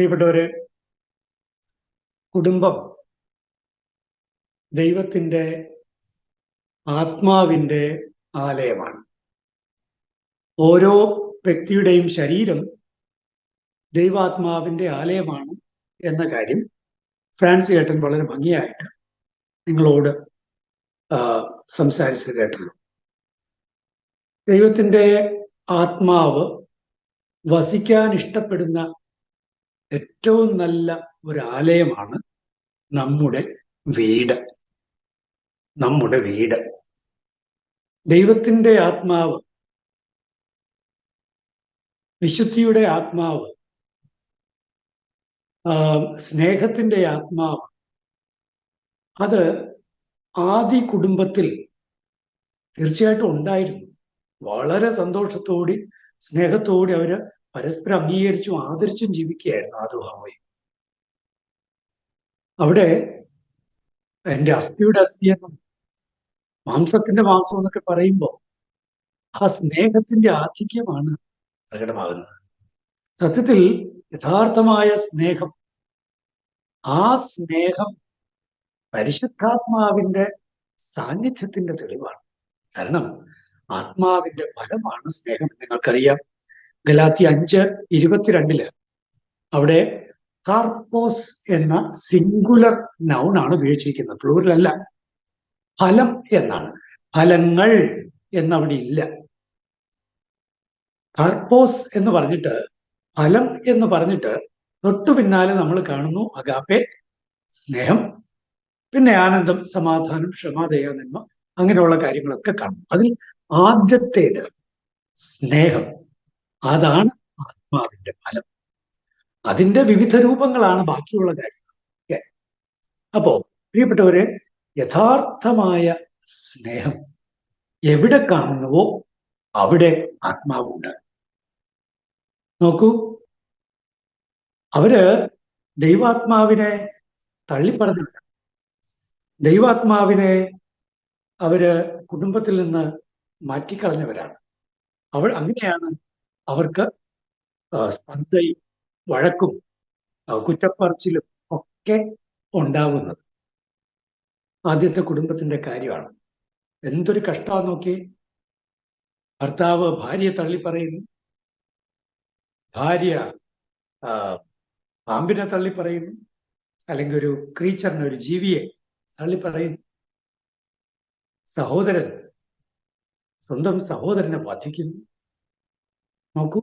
പ്രിയപ്പെട്ടവരെ കുടുംബം ദൈവത്തിന്റെ ആത്മാവിന്റെ ആലയമാണ്. ഓരോ വ്യക്തിയുടെയും ശരീരം ദൈവാത്മാവിന്റെ ആലയമാണ് എന്ന കാര്യം ഫ്രാൻസ് ഏട്ടൻ വളരെ ഭംഗിയായിട്ട് നിങ്ങളോട് സംസാരിച്ച് കേട്ടല്ലോ. ദൈവത്തിന്റെ ആത്മാവ് വസിക്കാൻ ഇഷ്ടപ്പെടുന്ന ഏറ്റവും നല്ല ഒരു ആലയമാണ് നമ്മുടെ വീട്. നമ്മുടെ വീട്. ദൈവത്തിന്റെ ആത്മാവ് വിശുദ്ധിയുടെ ആത്മാവ് സ്നേഹത്തിന്റെ ആത്മാവ് അത് ആദി കുടുംബത്തിൽ തീർച്ചയായിട്ടും ഉണ്ടായിരുന്നു. വളരെ സന്തോഷത്തോടി സ്നേഹത്തോടെ അവർ പരസ്പരം അംഗീകരിച്ചും ആദരിച്ചും ജീവിക്കുകയായിരുന്നു ആദുഹാവയും അവിടെ എന്റെ അസ്ഥിയുടെ അസ്ഥി എന്നും മാംസത്തിന്റെ മാംസം എന്നൊക്കെ പറയുമ്പോൾ ആ സ്നേഹത്തിന്റെ ആധിക്യമാണ് പ്രകടമാകുന്നത്. സത്യത്തിൽ യഥാർത്ഥമായ സ്നേഹം ആ സ്നേഹം പരിശുദ്ധാത്മാവിന്റെ സാന്നിധ്യത്തിന്റെ തെളിവാണ്. കാരണം ആത്മാവിന്റെ ഫലമാണ് സ്നേഹം. നിങ്ങൾക്കറിയാം ഗലാത്തി അഞ്ച് ഇരുപത്തിരണ്ടിൽ. അവിടെ കാർപ്പോസ് എന്ന സിംഗുലർ നൗൺ ആണ് ഉപയോഗിച്ചിരിക്കുന്നത്. പ്ലൂറൽ അല്ല. ഫലം എന്നാണ്. ഫലങ്ങൾ എന്നവിടെ ഇല്ല. കാർപ്പോസ് എന്ന് പറഞ്ഞിട്ട് ഫലം എന്ന് പറഞ്ഞിട്ട് തൊട്ടു പിന്നാലെ നമ്മൾ കാണുന്നു അഗാപ്പെ സ്നേഹം പിന്നെ ആനന്ദം സമാധാനം ക്ഷമാദയ നന്മ അങ്ങനെയുള്ള കാര്യങ്ങളൊക്കെ കാണും അതിൽ ആദ്യത്തേത് സ്നേഹം. അതാണ് ആത്മാവിന്റെ ഫലം. അതിന്റെ വിവിധ രൂപങ്ങളാണ് ബാക്കിയുള്ള കാര്യങ്ങൾ. അപ്പോ പ്രിയപ്പെട്ടവര് യഥാർത്ഥമായ സ്നേഹം എവിടെ കാണുന്നുവോ അവിടെ ആത്മാവുണ്ട്. നോക്കൂ. അവർ ദൈവാത്മാവിനെ തള്ളിപ്പറഞ്ഞില്ല. ദൈവാത്മാവിനെ അവർ കുടുംബത്തിൽ നിന്ന് മാറ്റിക്കളഞ്ഞവരാണ്. അവൾ അങ്ങനെയാണ് അവർക്ക് സ്പർദ്ധയും വഴക്കും കുറ്റപ്പറച്ചിലും ഒക്കെ ഉണ്ടാവുന്നത്. ആദ്യത്തെ കുടുംബത്തിന്റെ കാര്യമാണ്. എന്തൊരു കഷ്ടമാണ് നോക്കി ഭർത്താവ് ഭാര്യയെ തള്ളി പറയുന്നു. ഭാര്യ പാമ്പിനെ തള്ളി പറയുന്നു. അല്ലെങ്കിൽ ഒരു ക്രീച്ചറിനെ ഒരു ജീവിയെ തള്ളി പറയുന്നു. സഹോദരൻ സ്വന്തം സഹോദരനെ വധിക്കുന്നു. നോക്കൂ.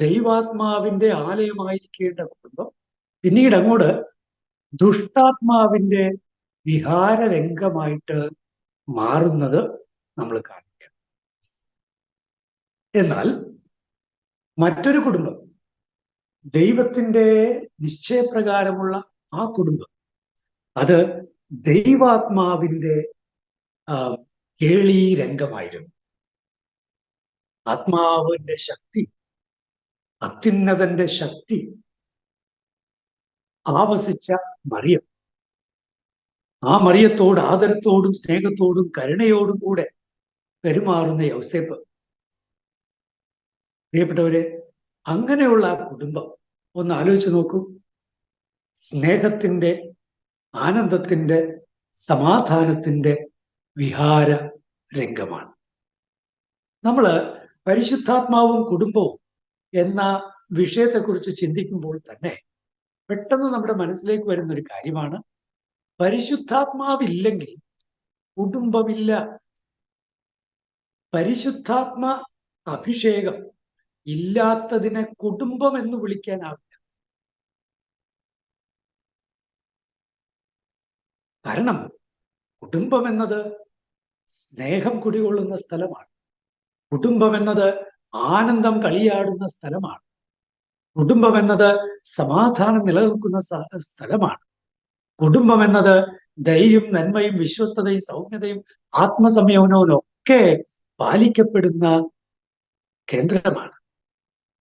ദൈവാത്മാവിന്റെ ആലയമായിരിക്കേണ്ട കുടുംബം പിന്നീട് അങ്ങോട്ട് ദുഷ്ടാത്മാവിന്റെ വിഹാര രംഗമായിട്ട് മാറുന്നത് നമ്മൾ കാണിക്കുക എന്നാൽ മറ്റൊരു കുടുംബം ദൈവത്തിന്റെ നിശ്ചയപ്രകാരമുള്ള ആ കുടുംബം അത് ദൈവാത്മാവിന്റെ കേളി രംഗമായിരുന്നു. ആത്മാവിന്റെ ശക്തി അത്യുന്നതന്റെ ശക്തി ആവസിച്ച മറിയം. ആ മറിയത്തോട് ആദരത്തോടും സ്നേഹത്തോടും കരുണയോടും കൂടെ പെരുമാറുന്ന യൗസേപ്പ്. പ്രിയപ്പെട്ടവരെ അങ്ങനെയുള്ള ആ കുടുംബം ഒന്ന് ആലോചിച്ച് നോക്കൂ. സ്നേഹത്തിന്റെ ആനന്ദത്തിന്റെ സമാധാനത്തിന്റെ വിഹാര രംഗമാണ്. നമ്മൾ പരിശുദ്ധാത്മാവും കുടുംബവും എന്ന വിഷയത്തെക്കുറിച്ച് ചിന്തിക്കുമ്പോൾ തന്നെ പെട്ടെന്ന് നമ്മുടെ മനസ്സിലേക്ക് വരുന്ന ഒരു കാര്യമാണ്. പരിശുദ്ധാത്മാവില്ലെങ്കിൽ കുടുംബമില്ല. പരിശുദ്ധാത്മ അഭിഷേകം ഇല്ലാത്തതിനെ കുടുംബം എന്ന് വിളിക്കാനാവില്ല. കാരണം കുടുംബം എന്നത് സ്നേഹം കുടികൊള്ളുന്ന സ്ഥലമാണ്. കുടുംബം എന്നത് ആനന്ദം കളിയാടുന്ന സ്ഥലമാണ്. കുടുംബം എന്നത് സമാധാനം നിലനിൽക്കുന്ന സ്ഥലമാണ്. കുടുംബം എന്നത് ദയയും നന്മയും വിശ്വസ്തതയും സൗമ്യതയും ആത്മസംയമനവും ഒക്കെ പാലിക്കപ്പെടുന്ന കേന്ദ്രമാണ്.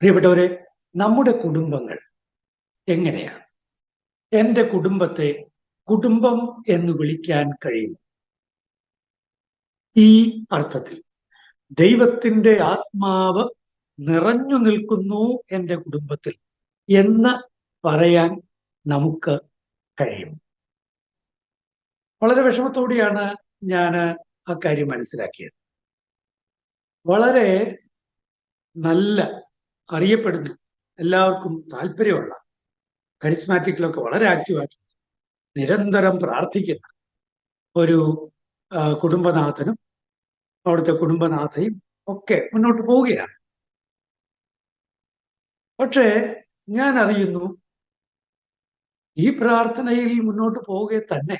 പ്രിയപ്പെട്ടവരെ നമ്മുടെ കുടുംബങ്ങൾ എങ്ങനെയാണ്? എന്റെ കുടുംബത്തെ കുടുംബം എന്ന് വിളിക്കാൻ കഴിയും ഈ അർത്ഥത്തിൽ. ദൈവത്തിന്റെ ആത്മാവ് നിറഞ്ഞു നിൽക്കുന്നു എന്റെ കുടുംബത്തിൽ എന്ന് പറയാൻ നമുക്ക് കഴിയും. വളരെ വിഷമത്തോടെയാണ് ഞാൻ ആ കാര്യം മനസ്സിലാക്കിയത്. വളരെ നല്ല അറിയപ്പെടുന്ന എല്ലാവർക്കും താല്പര്യമുള്ള കരിസ്മാറ്റിക്കിലൊക്കെ വളരെ ആക്റ്റീവായിട്ടുള്ള നിരന്തരം പ്രാർത്ഥിക്കുന്ന ഒരു കുടുംബനാഥനും അവിടുത്തെ കുടുംബനാഥയും ഒക്കെ മുന്നോട്ട് പോവുകയാണ്. പക്ഷേ ഞാൻ അറിയുന്നു ഈ പ്രാർത്ഥനയിൽ മുന്നോട്ട് പോവുക തന്നെ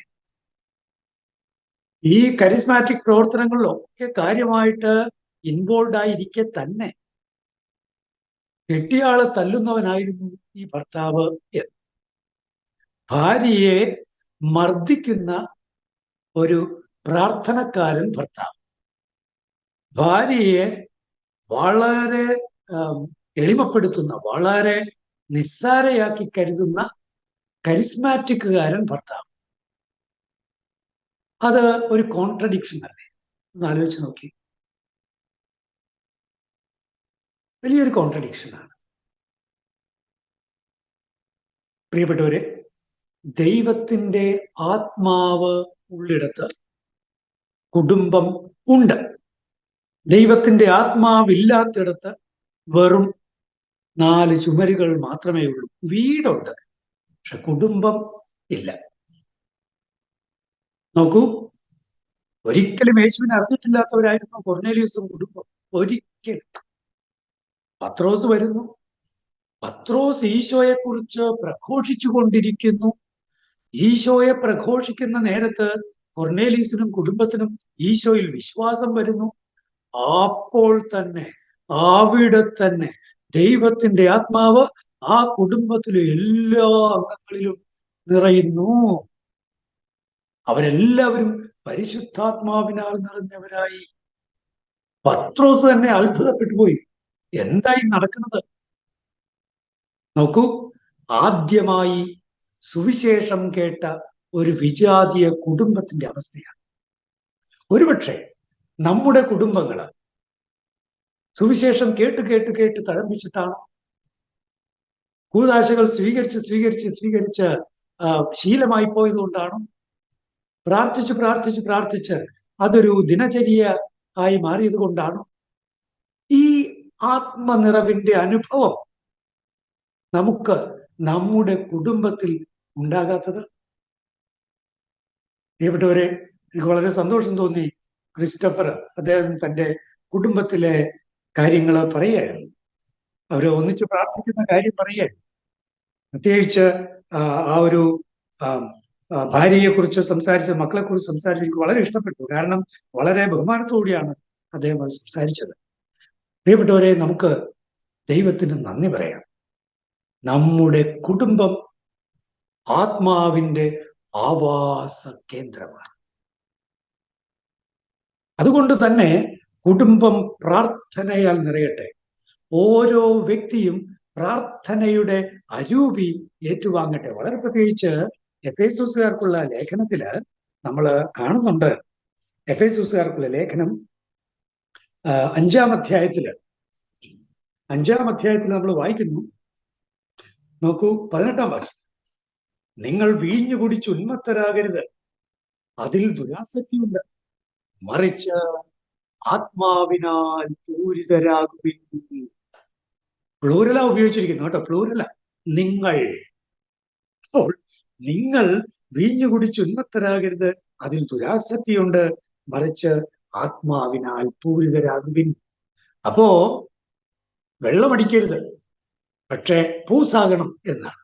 ഈ കരിസ്മാറ്റിക് പ്രവർത്തനങ്ങളിലൊക്കെ കാര്യമായിട്ട് ഇൻവോൾവ് ആയിരിക്കെ തന്നെ കെട്ടിയാളെ തല്ലുന്നവനായിരുന്നു ഈ ഭർത്താവ് എന്ന്. ഭാര്യയെ മർദ്ദിക്കുന്ന ഒരു പ്രാർത്ഥനക്കാരൻ ഭർത്താവ്. ഭാര്യയെ വളരെ എളിമപ്പെടുത്തുന്ന വളരെ നിസ്സാരയാക്കി കരുതുന്ന കരിസ്മാറ്റിക്കുകാരൻ ഭർത്താവ്. അത് ഒരു കോൺട്രഡിക്ഷൻ അല്ലേ? ഒന്ന് ആലോചിച്ച് നോക്കി. വലിയൊരു കോൺട്രഡിക്ഷനാണ് പ്രിയപ്പെട്ടവരെ ദൈവത്തിന്റെ ആത്മാവ് ഉള്ളിടത്ത് കുടുംബം ഉണ്ട്. ദൈവത്തിന്റെ ആത്മാവില്ലാത്തിടത്ത് വെറും നാല് ചുമരുകൾ മാത്രമേ ഉള്ളൂ. വീടുണ്ട് പക്ഷെ കുടുംബം ഇല്ല. നോക്കൂ ഒരിക്കലും യേശുവിനെ അറിഞ്ഞിട്ടില്ലാത്തവരായിരുന്നു കൊർണേലിയസും കുടുംബം. ഒരിക്കലും. പത്രോസ് വരുന്നു. പത്രോസ് ഈശോയെ കുറിച്ച് പ്രഘോഷിച്ചു കൊണ്ടിരിക്കുന്നു ഈശോയെ പ്രഘോഷിക്കുന്ന നേരത്ത് കൊർണേലീസിനും കുടുംബത്തിനും ഈശോയിൽ വിശ്വാസം വരുന്നു. അപ്പോൾ തന്നെ അവിടെ തന്നെ ദൈവത്തിന്റെ ആത്മാവ് ആ കുടുംബത്തിലെ എല്ലാ അംഗങ്ങളിലും നിറയുന്നു. അവരെല്ലാവരും പരിശുദ്ധാത്മാവിനാൽ നിറഞ്ഞവരായി. പത്രോസ് തന്നെ അത്ഭുതപ്പെട്ടു പോയി. എന്തായി നടക്കുന്നത്? നോക്കൂ ആദ്യമായി സുവിശേഷം കേട്ട ഒരു വിജാതീയ കുടുംബത്തിന്റെ അവസ്ഥയാണ്. ഒരുപക്ഷെ നമ്മുടെ കുടുംബങ്ങൾ സുവിശേഷം കേട്ട് കേട്ട് കേട്ട് തഴമ്പിച്ചിട്ടാണ്. കൂതാശകൾ സ്വീകരിച്ച് സ്വീകരിച്ച് സ്വീകരിച്ച് ശീലമായി പോയതുകൊണ്ടാണ്. പ്രാർത്ഥിച്ച് പ്രാർത്ഥിച്ച് പ്രാർത്ഥിച്ച് അതൊരു ദിനചര്യ ആയി മാറിയത് കൊണ്ടാണ് ഈ ആത്മനിറവിന്റെ അനുഭവം നമുക്ക് നമ്മുടെ കുടുംബത്തിൽ ഉണ്ടാകാത്തത്. വരെ എനിക്ക് വളരെ സന്തോഷം തോന്നി. ക്രിസ്റ്റഫർ അദ്ദേഹം തന്റെ കുടുംബത്തിലെ കാര്യങ്ങൾ പറയുകയാണ് അവർ ഒന്നിച്ച് പ്രാർത്ഥിക്കുന്ന കാര്യം പറയുകയാണ് പ്രത്യേകിച്ച് ആ ഒരു ഭാര്യയെ കുറിച്ച് സംസാരിച്ച മക്കളെ കുറിച്ച് സംസാരിച്ച് എനിക്ക് വളരെ ഇഷ്ടപ്പെട്ടു. കാരണം വളരെ ബഹുമാനത്തോടെയാണ് അദ്ദേഹം അത് സംസാരിച്ചത്. പ്രിയപ്പെട്ടവരെ നമുക്ക് ദൈവത്തിന് നന്ദി പറയാം. നമ്മുടെ കുടുംബം ആത്മാവിന്റെ ആവാസ കേന്ദ്രമാണ്. അതുകൊണ്ട് തന്നെ കുടുംബം പ്രാർത്ഥനയാൽ നിറയട്ടെ. ഓരോ വ്യക്തിയും പ്രാർത്ഥനയുടെ അരൂപി ഏറ്റുവാങ്ങട്ടെ. വളരെ പ്രത്യേകിച്ച് എഫേസൂസുകാർക്കുള്ള ലേഖനത്തിൽ നമ്മൾ കാണുന്നുണ്ട്. എഫേസൂസുകാർക്കുള്ള ലേഖനം അഞ്ചാം അധ്യായത്തിൽ. അഞ്ചാം അധ്യായത്തിൽ നമ്മൾ വായിക്കുന്നു. നോക്കൂ പതിനെട്ടാം വാക്യം. നിങ്ങൾ വീഞ്ഞു കുടിച്ച് ഉന്മത്തരാകരുത്. അതിൽ ദുരാസക്തിയുണ്ട്. മറിച്ച് ആത്മാവിനാൽ പൂരിതരാകുവിൻ. പ്ലൂരല ഉപയോഗിച്ചിരിക്കുന്നു കേട്ടോ പ്ലൂരല നിങ്ങൾ അപ്പോൾ നിങ്ങൾ വീഞ്ഞു കുടിച്ച് ഉന്മത്തരാകരുത് അതിൽ ദുരാസക്തിയുണ്ട് മറിച്ച് ആത്മാവിനാൽ പൂരിതരാകുവിൻ. അപ്പോ വെള്ളമടിക്കരുത് പക്ഷെ പൂസാകണം എന്നാണ്.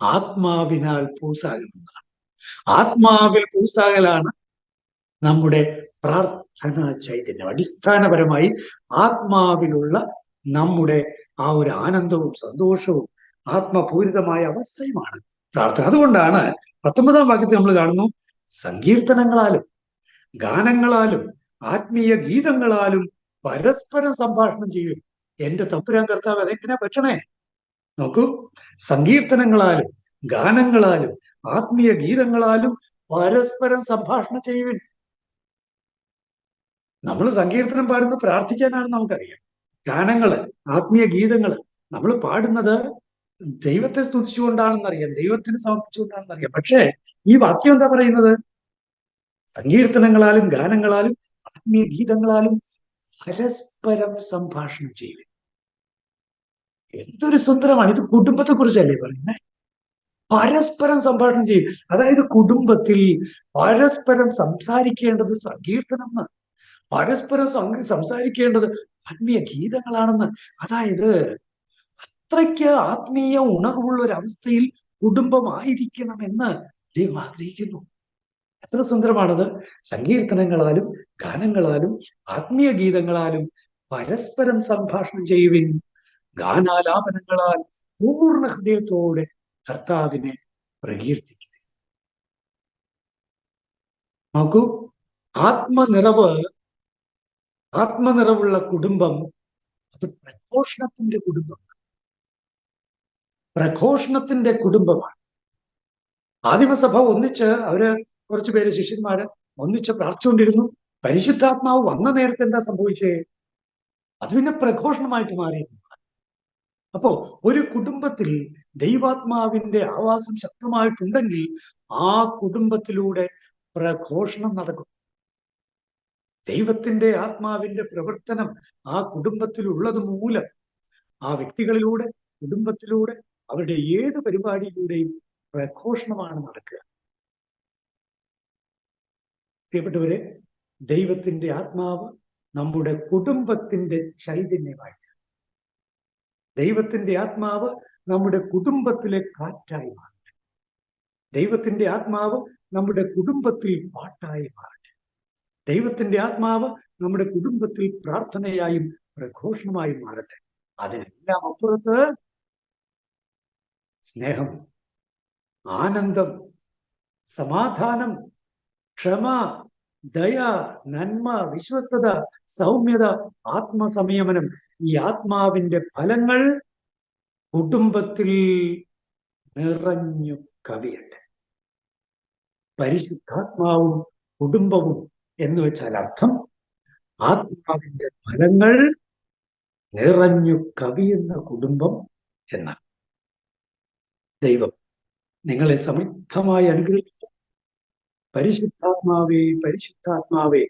ആത്മാവിനാൽ പൂസാകണം എന്നാണ്. ആത്മാവിൽ പൂസാകലാണ് നമ്മുടെ പ്രാർത്ഥന ചൈതന്യം. അടിസ്ഥാനപരമായി ആത്മാവിലുള്ള നമ്മുടെ ആ ഒരു ആനന്ദവും സന്തോഷവും ആത്മപൂരിതമായ അവസ്ഥയുമാണ് പ്രാർത്ഥന. അതുകൊണ്ടാണ് പത്തൊമ്പതാം വാക്യത്തിൽ നമ്മൾ കാണുന്നു സങ്കീർത്തനങ്ങളാലും ഗാനങ്ങളാലും ആത്മീയ ഗീതങ്ങളാലും പരസ്പരം സംഭാഷണം ചെയ്യും. എന്റെ തമ്പുരാൻ കർത്താവ് അതെങ്ങനെ പറ്റണേ? നോക്കൂ സങ്കീർത്തനങ്ങളാലും ഗാനങ്ങളാലും ആത്മീയ ഗീതങ്ങളാലും പരസ്പരം സംഭാഷണം ചെയ്യുവിൻ. നമ്മൾ സങ്കീർത്തനം പാടുന്നത് പ്രാർത്ഥിക്കാനാണ് നമുക്കറിയാം. ഗാനങ്ങൾ ആത്മീയ ഗീതങ്ങൾ നമ്മൾ പാടുന്നത് ദൈവത്തെ സ്തുതിച്ചുകൊണ്ടാണെന്നറിയാം ദൈവത്തിന് സമർപ്പിച്ചുകൊണ്ടാണെന്നറിയാം. പക്ഷേ ഈ വാക്യം എന്താ പറയുന്നത്? സങ്കീർത്തനങ്ങളാലും ഗാനങ്ങളാലും ആത്മീയ ഗീതങ്ങളാലും പരസ്പരം സംഭാഷണം ചെയ്യുക. എന്തൊരു സുന്ദരമാണ്. ഇത് കുടുംബത്തെ കുറിച്ചല്ലേ പറയുന്നത് പരസ്പരം സംഭാഷണം ചെയ്യും അതായത് കുടുംബത്തിൽ പരസ്പരം സംസാരിക്കേണ്ടത് സങ്കീർത്തനം എന്ന് പരസ്പരം സംസാരിക്കേണ്ടത് ആത്മീയ ഗീതങ്ങളാണെന്ന്. അതായത് അത്രയ്ക്ക് ആത്മീയ ഉണർവുള്ള ഒരു അവസ്ഥയിൽ കുടുംബമായിരിക്കണമെന്ന് ദൈവം ആഗ്രഹിക്കുന്നു. എത്ര സുന്ദരമാണത്. സങ്കീർത്തനങ്ങളാലും ഗാനങ്ങളാലും ആത്മീയ ഗീതങ്ങളാലും പരസ്പരം സംഭാഷണം ചെയ്യുവിൻ. ഗാനാലാപനങ്ങളാൽ പൂർണ ഹൃദയത്തോടെ കർത്താവിനെ പ്രകീർത്തിക്കുക നോക്കൂ ആത്മനിറവ് ആത്മനിറവുള്ള കുടുംബം അത് പ്രഘോഷണത്തിന്റെ കുടുംബമാണ്. പ്രഘോഷണത്തിന്റെ കുടുംബമാണ്. ആദിമസഭ ഒന്നിച്ച് അവർ കുറച്ചു പേര് ശിഷ്യന്മാര് ഒന്നിച്ച് പ്രാർത്ഥിച്ചുകൊണ്ടിരുന്നു. പരിശുദ്ധാത്മാവ് വന്ന നേരത്തെ എന്താ സംഭവിച്ചേ? അത് പിന്നെ പ്രഘോഷണമായിട്ട് മാറിയിരുന്നു അപ്പോ ഒരു കുടുംബത്തിൽ ദൈവാത്മാവിന്റെ ആവാസം ശക്തമായിട്ടുണ്ടെങ്കിൽ ആ കുടുംബത്തിലൂടെ പ്രഘോഷണം നടക്കും. ദൈവത്തിന്റെ ആത്മാവിന്റെ പ്രവർത്തനം ആ കുടുംബത്തിൽ ഉള്ളത് മൂലം ആ വ്യക്തികളിലൂടെ കുടുംബത്തിലൂടെ അവരുടെ ഏത് പരിപാടിയിലൂടെയും പ്രഘോഷണമാണ് നടക്കുക. പ്രിയപ്പെട്ടവരെ ദൈവത്തിന്റെ ആത്മാവ് നമ്മുടെ കുടുംബത്തിന്റെ ചൈതന്യമായി ദൈവത്തിന്റെ ദൈവത്തിന്റെ ആത്മാവ് നമ്മുടെ കുടുംബത്തിലെ കാറ്റായി മാറട്ടെ. ദൈവത്തിന്റെ ആത്മാവ് നമ്മുടെ കുടുംബത്തിൽ പാട്ടായി മാറട്ടെ. ദൈവത്തിന്റെ ആത്മാവ് നമ്മുടെ കുടുംബത്തിൽ പ്രാർത്ഥനയായും പ്രഘോഷണമായും മാറട്ടെ. അതിനെല്ലാം അപ്പുറത്ത് സ്നേഹം ആനന്ദം സമാധാനം ക്ഷമ ദയ നന്മ വിശ്വസ്തത സൗമ്യത ആത്മസംയമനം ഈ ആത്മാവിന്റെ ഫലങ്ങൾ കുടുംബത്തിൽ നിറഞ്ഞു കവിയട്ടെ. പരിശുദ്ധാത്മാവും കുടുംബവും എന്ന് വെച്ചാൽ അർത്ഥം ആത്മാവിന്റെ ഫലങ്ങൾ നിറഞ്ഞു കവിയുന്ന കുടുംബം എന്നാണ്. ദൈവം നിങ്ങളെ സമൃദ്ധമായി അനുഗ്രഹിക്കും. പരിശുദ്ധാത്മാവേ പരിശുദ്ധാത്മാവേ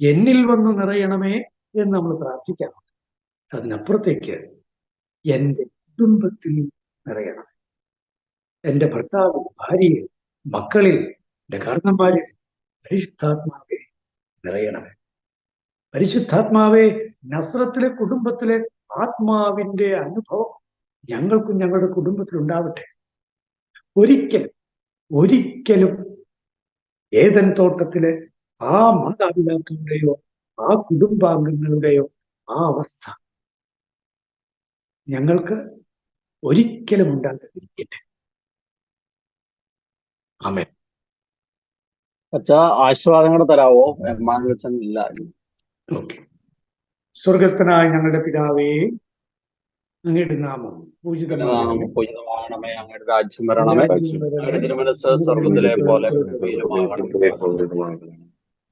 എന്നിൽ വന്ന് നിറയണമേ എന്ന് നമ്മൾ പ്രാർത്ഥിക്കാം അതിനപ്പുറത്തേക്ക് എന്റെ കുടുംബത്തിൽ നിറയണം. എന്റെ ഭർത്താവ് ഭാര്യയിൽ മക്കളിൽ എന്റെ കാരണന്മാരിൽ പരിശുദ്ധാത്മാവെ നിറയണമേ. പരിശുദ്ധാത്മാവെ നസ്രത്തിലെ കുടുംബത്തിലെ ആത്മാവിന്റെ അനുഭവം ഞങ്ങൾക്കും ഞങ്ങളുടെ കുടുംബത്തിൽ ഉണ്ടാവട്ടെ. ഒരിക്കലും ഒരിക്കലും ഏതൻ തോട്ടത്തിലെ ആ മാതാപിതാക്കളുടെയോ ആ കുടുംബാംഗങ്ങളുടെയോ ആ അവസ്ഥ ഞങ്ങൾക്ക് ഒരിക്കലും ഉണ്ടാകാതിരിക്കട്ടെ. ആമേൻ. അച്ഛാ തരാവോ? എമ്മാനുവച്ചൻ ഇല്ല ഓക്കെ. സ്വർഗസ്ഥനായ ഞങ്ങളുടെ പിതാവേ അങ്ങയുടെ നാമം പൂജിതമാകണമേ. അങ്ങയുടെ രാജ്യം വരണമേ. തിരുമനസ് സ്വർഗത്തിലെ പോലെ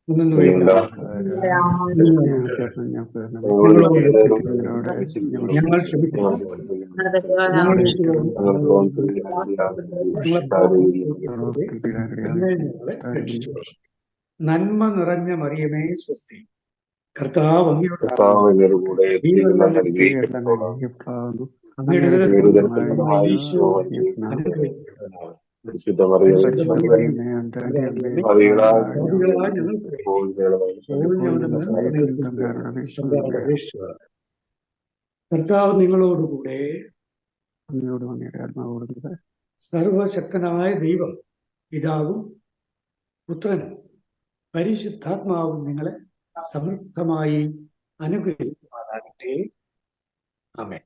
ഞങ്ങൾ നന്മ നിറഞ്ഞ മറിയമേ സ്വസ്തി. കർത്താവ് അങ്ങയുടെ അങ്ങയുടെ അപേക്ഷിക്കുക. കർത്താവ് നിങ്ങളോടുകൂടെ സർവശക്തനായ ദൈവം പിതാവും പുത്രനും പരിശുദ്ധാത്മാവും നിങ്ങളെ സമൃദ്ധമായി അനുഗ്രഹിക്കുമാറാകട്ടെ ആമേൻ